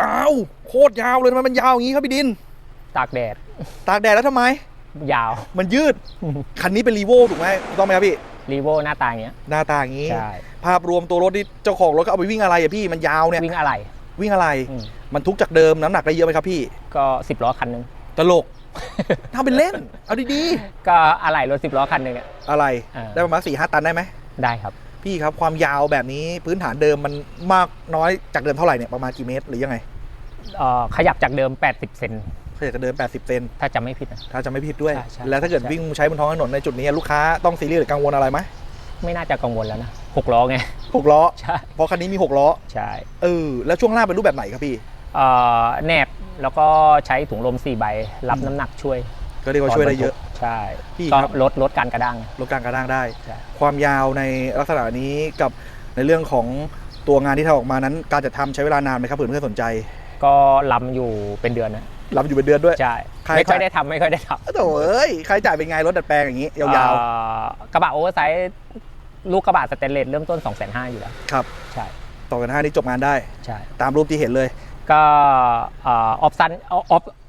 ยาวโคตรยาวเลยทำไมมันยาวอย่างนี้ครับพี่ดิน ตากแดด ตากแดดแล้วทำไม ยาวมันยืด คันนี้เป็นรีโวถูกไหมถูกต้องไหมครับพี่ รีโวหน้าตาอย่างเงี้ย หน้าตาอย่างนี้ ใช่ ภาพรวมตัวรถที่เจ้าของรถก็เอาไปวิ่งอะไรอะพี่มันยาวเนี่ย วิ่งอะไร วิ่งอะไร อืม มันทุกจากเดิมน้ำหนักได้เยอะไหมครับพี่ ก็สิบล้อคันหนึง ตลก ทำเป็นเล่น เอาดีก็อะไรรถสิบล้อคันหนึงอะ ๆ อะไรอ่าได้ประมาณสี่ห้าตันได้ไหมได้ครับ พี่ครับความยาวแบบนี้พื้นฐานเดิมมันมากน้อยจากเดิมเท่าไหร่เนี่ยประมาณกี่เมตรหรือยังไงเอ่อขยับจากเดิม 80 เซนถ้าอยากจะเดิน80 เซนถ้าจำไม่ผิดนะ ถ้าจะไม่ผิดด้วย ใช่ใช่แล้วถ้าเกิดใช่ วิ่งใช้บนท้องถนนในจุดนี้ลูกค้าต้องซีเรียสหรือกังวลอะไรไหมไม่น่าจะกังวลแล้วนะหกล้อไง หกล้อ ใช่เพราะคันนี้มีหกล้อใช่เออแล้วช่วงล่างเป็นรูปแบบไหนครับพี่ เอ่อแนบแล้วก็ใช้ถุงลม 4 ใบ รับอืมน้ำหนักช่วย ก็เรียกว่าช่วยได้เยอะ ใช่พี่ก็ครับ ลดลดการกระด้างไงลดการกระด้างได้ ใช่ ความยาวในลักษณะนี้กับในเรื่องของตัวงานที่ทำออกมานั้น การจะทำใช้เวลานานไหมครับเผื่อเพื่อนสนใจก็ลำอยู่เป็นเดือนนะรับอยู่เป็นเดือนด้วย ใช่ใครไม่ค่อยจ่าย ได้ทำไม่ค่อยได้ทำโถ่เอ้ยใครจ่ายเป็นไงรถดัดแปลงอย่างนี้ยาวเอ่อกระบะโอเวอร์ไซส์ลูกกระบะสเตนเลสเริ่มต้น 2 5 0 0 0อยู่แล้ว ๆ ครับใช่ ต่อกันห้านี่จบงานได้ ใช่ ตามรูปที่เห็นเลย ก็ออปชั่นอ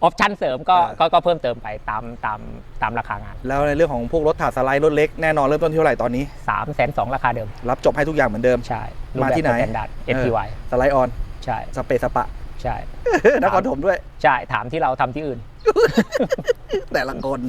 อปชั่นเสริมก็อ่า ก็ก็เพิ่มเติมไปตามตามตามราคางานแล้วในเรื่องของพวกรถถาดสไลด์รถเล็กแน่นอนเริ่มต้นที่เท่าไหร่ตอนนี้3 2 0 0 0ราคาเดิม รับจบให้ทุกอย่างเหมือนเดิม ใช่มาที่ไหน สแตนดาร์ด SPY สไลด์ออนใช่สเปซสปะ ใช่นครถมด้วย ใช่ถามที่เราทำที่อื่น แต่ละคน